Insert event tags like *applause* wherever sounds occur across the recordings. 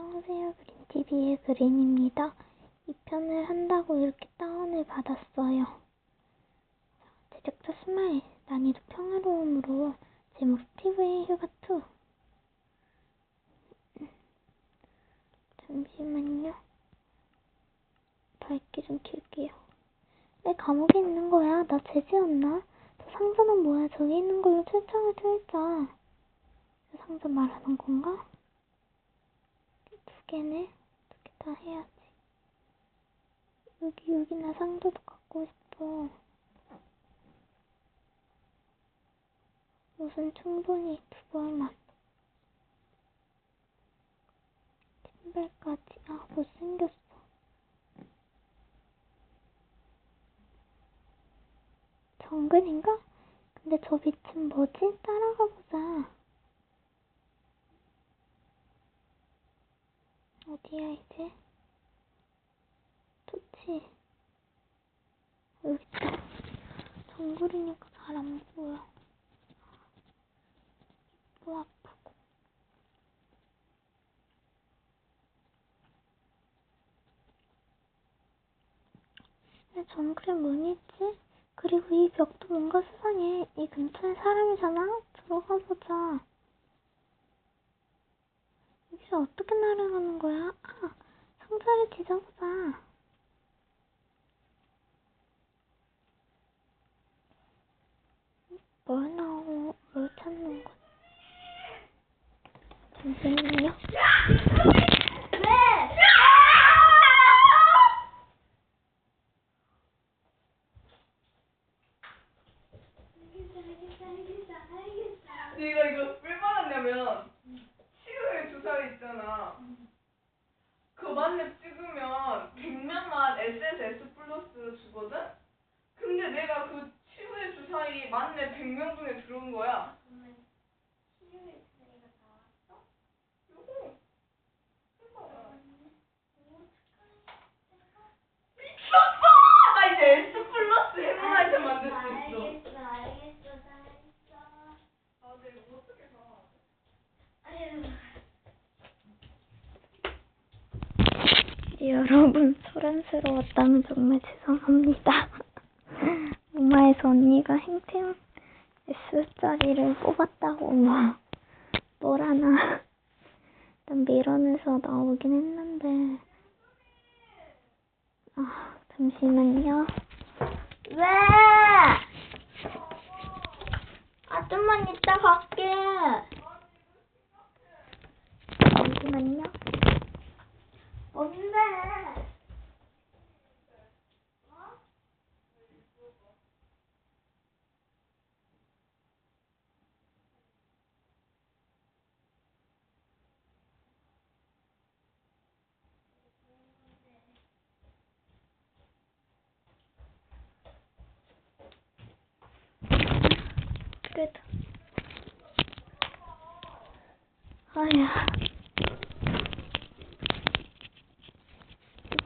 안녕하세요. 그린TV의 그린입니다. 이 편을 한다고 이렇게 다운을 받았어요. 제작자 스마일, 난이도 평화로움으로 제목 스티브의 휴가2. 잠시만요. 밝기 좀 킬게요. 왜 감옥에 있는 거야? 나 죄지었나? 저 상자는 뭐야? 저기 있는 걸로 출장을 틀자. 저 상자 말하는 건가? 두개다 해야지. 여기, 여기 나 상자도 갖고 싶어. 옷은 충분히 두 벌만. 신발까지. 아, 못생겼어. 정글인가? 근데 저 빛은 뭐지? 따라가 보자. 어디야, 이제? 좋지. 여기 있다. 정글이니까 잘 안 보여. 입도 아프고. 왜 정글에 문이 있지? 그리고 이 벽도 뭔가 수상해. 이 근처에 사람이잖아? 들어가 보자. 여기서 어떻게 날아가는 거야? 아, 상자를 뒤져보자. 뭘 나오고, 뭘 찾는 거지? 잠시만요. 내가 이거 왜 받았냐면 치료의 주사 있잖아. 그 만렙 찍으면 100명만 SSS 플러스 주거든? 근데 내가 그 치료의 주사위 만렙 100명 중에 들어온 거야. 요거. 미쳤어! 나 이제 S 플러스 해본 아이템 만들 수 있어. 알겠어, 알겠어, 다 했어. 아? 아유, 여러분, 소란스러웠다면 정말 죄송합니다. *laughs* 엄마에서 언니가 행템 S짜리를 뽑았다고 뭐, 뭘 하나. 일단 미런에서 나오긴 했는데. 아, 잠시만요. 왜? 아, 좀만 이따 갈게. 잠시만요. 뭔데? 그래도 아야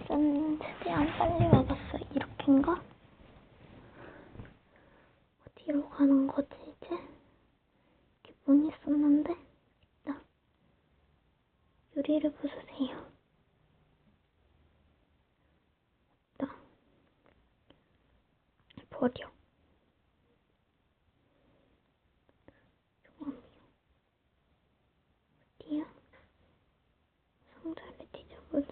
일단 최대한 빨리 와봤어 이렇게인가? 어디로 가는 거지 이제? 이렇게 문이 있었는데 있다 유리를 부수세요 있다 버려 종합이요 어디야? 상자를 뒤져보자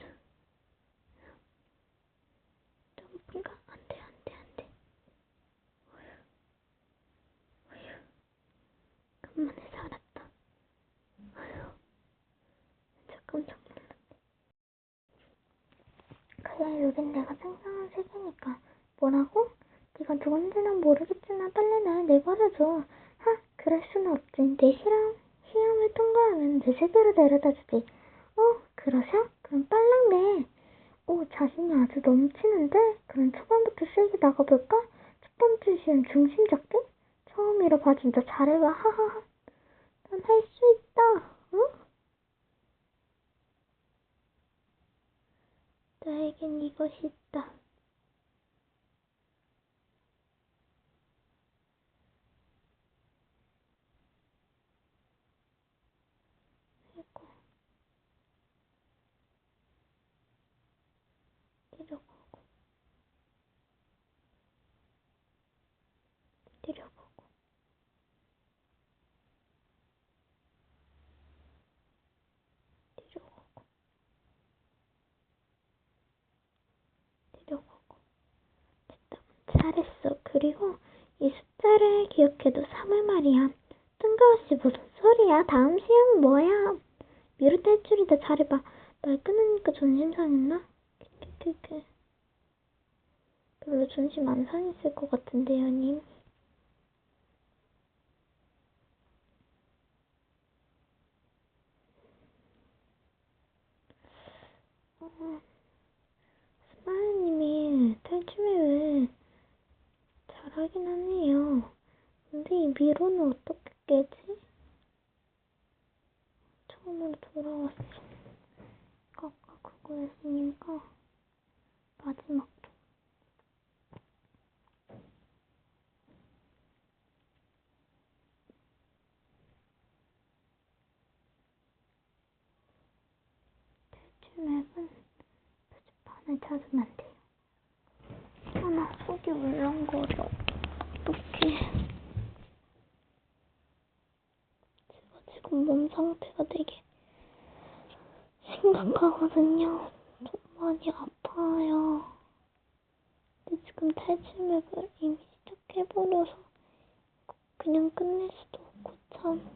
점프가 안 돼, 안 돼, 안 돼. 어휴, 어휴. 간만에 살았다. 어휴, 진짜 깜짝 놀랐네. 그래, 여긴 내가 상상한 세계니까. 뭐라고? 네가 누군지는 모르겠지만 빨리 날 내버려줘. 하, 그럴 수는 없지. 내 시험, 시험을 통과하면 내 세계로 데려다 주지. 어, 그러셔? 그럼 빨랑 내. 오, 자신이 아주 넘치는데? 그럼 초반부터 세게 나가볼까? 첫 번째 시험 중심 잡기? 처음이라 봐, 진짜 잘해봐, 하하하. 난 할 수 있다, 응? 나에겐 이것이 있다. 아이고. 잘했어. 그리고 이 숫자를 기억해도 3을 말이야. 뜬금없이 무슨 소리야? 다음 시험은 뭐야? 미루 탈출이다. 잘해봐. 말 끊으니까 존심 상했나? 크크크크. 별로 존심 안 상했을 것 같은데요, 님. 어, 스마일님이 탈춤을 잘하긴 하네요. 근데 이 미로는 어떻게 깨지? 처음으로 돌아왔어. 아까 그거였으니까 마지막 맵은 표지판을 찾으면 돼요. 아, 나 속이 울렁거려. 어떡해. 제가 지금 몸 상태가 되게 심각하거든요. 좀 많이 아파요. 근데 지금 탈출 맵을 이미 시작해버려서 그냥 끝낼 수도 없고 참.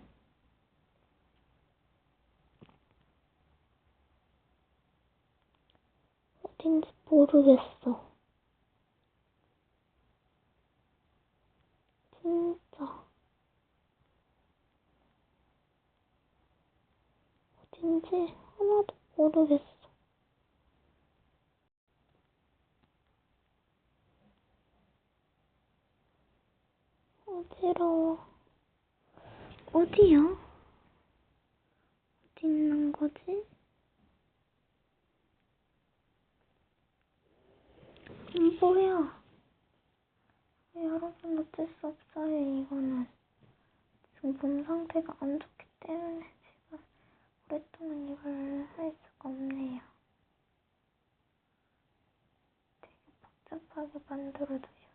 어딘지 모르겠어. 진짜. 어딘지 하나도 모르겠어. 어지러워. 어디야? 어디 있는 거지? 안 보여. 여러분 어쩔 수 없어요, 이거는. 지금 몸 상태가 안 좋기 때문에 제가 오랫동안 이걸 할 수가 없네요. 되게 복잡하게 만들어두셔.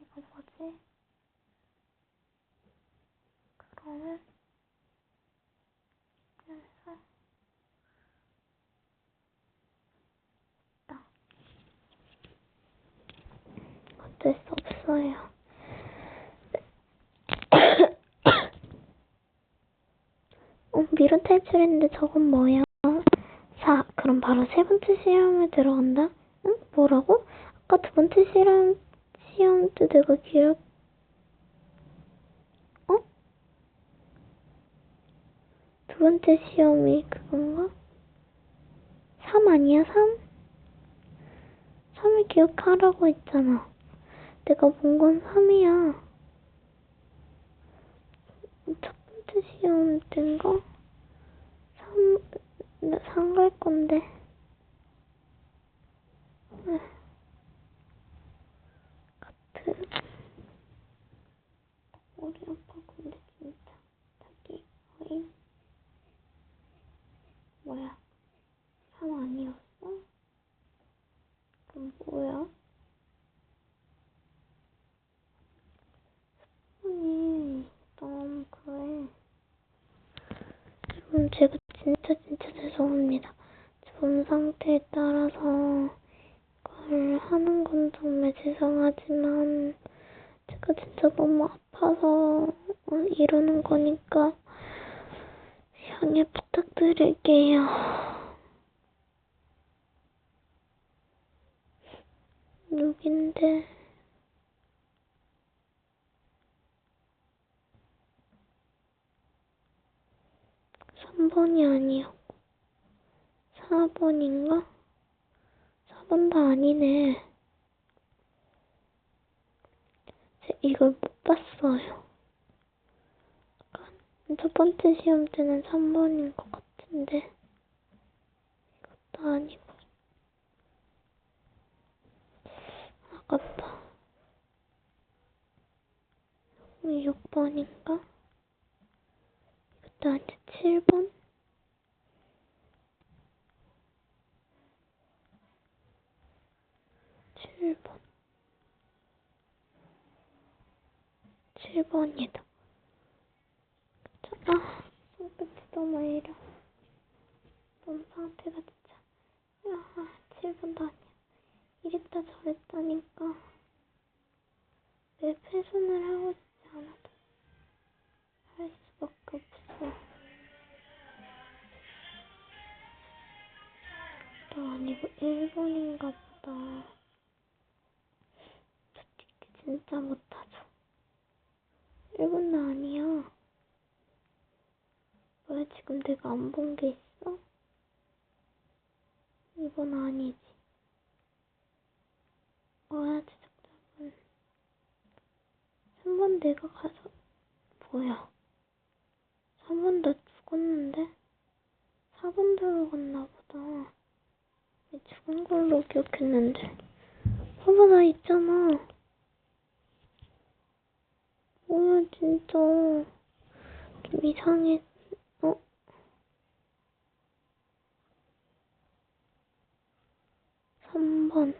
여기가 뭐지? 그러면 그래서 있다. 어쩔 수 없어요. *coughs* 어, 미로 탈출했는데 저건 뭐야? 자, 그럼 바로 세 번째 시험에 들어간다? 응? 뭐라고? 아까 두 번째 시험, 시험 때 내가 기억, 어? 두 번째 시험이 그건가? 3 아니야, 3? 3을 기억하라고 했잖아. 내가 본 건 3이야. 첫 번째 시험 때인가? 3, 나 3갈 건데. 에. 같은. 머리 아파, 근데 진짜. 자기, 어이. 뭐야? 3 아니었어? 그럼 뭐야? 아니, 너무 그래. 여러분, 제가 진짜 진짜 죄송합니다. 제 몸 상태에 따라서 이걸 하는 건 정말 죄송하지만 제가 진짜 너무 아파서 어, 이러는 거니까 양해 부탁드릴게요. 여긴데. 삼번이 아니었고, 4번인가? 4번도 아니네. 제 이걸 못 봤어요. 약간 첫 번째 시험 때는 3번인 것 같은데, 이것도 아니고. 아깝다. 6번인가? 이것도 아니야. 7번? 칠번 7번이다. 아, 손끝이 너무 이려. 몸 상태가 진짜. 아, 7번도 아니야. 이랬다 저랬다니까. 왜 패선을 하고 싶지 않아도 할 수밖에 없어. 나 아니고 일본인가 보다. 솔직히 진짜 못하죠. 일본 나 아니야. 뭐야 지금 내가 안 본 게 있어? 이건 아니지. 뭐야 제작자분. 3번 내가 가서 뭐야? 3번 나 죽었는데? 4번 들어갔나 보다. 왜 죽은 걸로 기억했는데. 봐봐 나 있잖아. 뭐야 진짜. 좀 이상해. 어? 삼번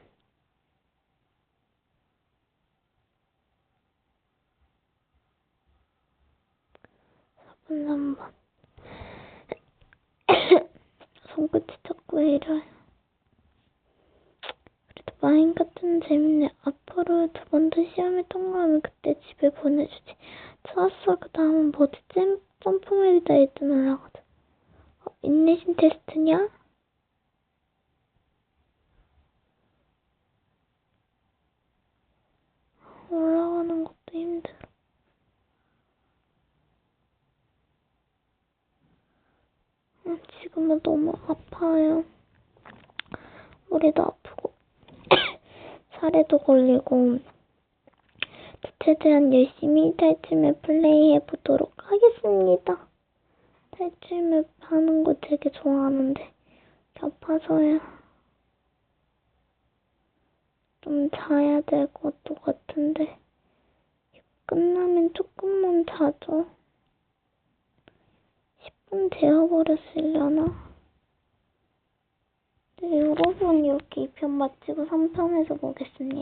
4번, 3번. *coughs* 손끝이 자꾸 왜 이래 마인 같은 재밌네. 앞으로 두 번 더 시험에 통과하면 그때 집에 보내주지. 좋았어. 그 다음은 뭐지? 점, 점프맵이다 1등 올라가자. 어, 인내심 테스트냐? 올라가는 것도 힘들어. 음, 지금은 너무 아파요. 머리도 아프고, 살에도 걸리고, 최대한 열심히 탈출맵 플레이해 보도록 하겠습니다. 탈출맵 하는 거 되게 좋아하는데, 아파서요. 좀 자야 될 것도 같은데, 끝나면 조금만 자죠. 10분 되어버렸으려나? 네, 여러분, 이렇게 2편 마치고 3편에서 보겠습니다.